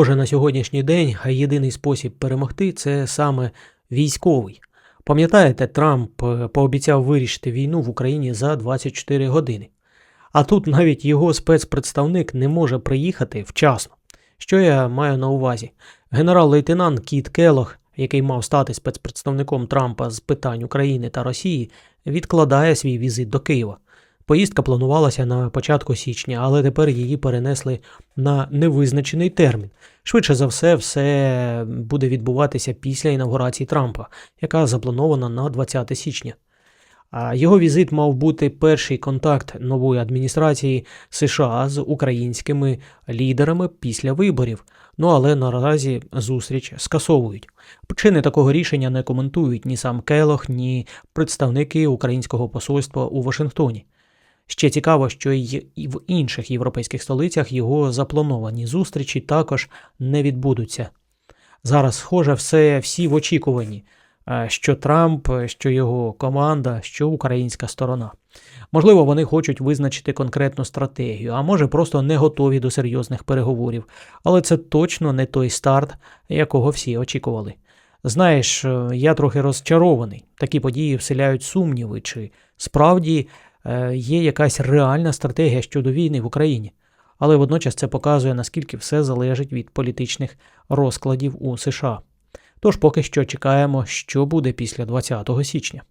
Може, на сьогоднішній день єдиний спосіб перемогти це саме військовий. Пам'ятаєте, Трамп е, пообіцяв вирішити війну в Україні за 24 години. А тут навіть його спецпредставник не може приїхати вчасно. Що я маю на увазі? Генерал-лейтенант Кіт Келох, який мав стати спецпредставником Трампа з питань України та Росії, відкладає свій візит до Києва. Поїздка планувалася на початку січня, але тепер її перенесли на невизначений термін. Швидше за все, все буде відбуватися після інаугурації Трампа, яка запланована на 20 січня. Його візит мав бути перший контакт нової адміністрації США з українськими лідерами після виборів. Ну але наразі зустріч скасовують. Причини такого рішення не коментують ні сам Келох, ні представники українського посольства у Вашингтоні. Ще цікаво, що й в інших європейських столицях його заплановані зустрічі також не відбудуться. Зараз, схоже, все всі в очікуванні, е, що Трамп, що його команда, що українська сторона. Можливо, вони хочуть визначити конкретну стратегію, а може просто не готові до серйозних переговорів, але це точно не той старт, якого всі очікували. Знаєш, е, я трохи розчарований. Такі події вселяють сумніви, чи справді е, є якась реальна стратегія щодо війни в Україні. Але водночас це показує, наскільки все залежить від політичних розкладів у США. Тож поки що чекаємо, що буде після 20 січня.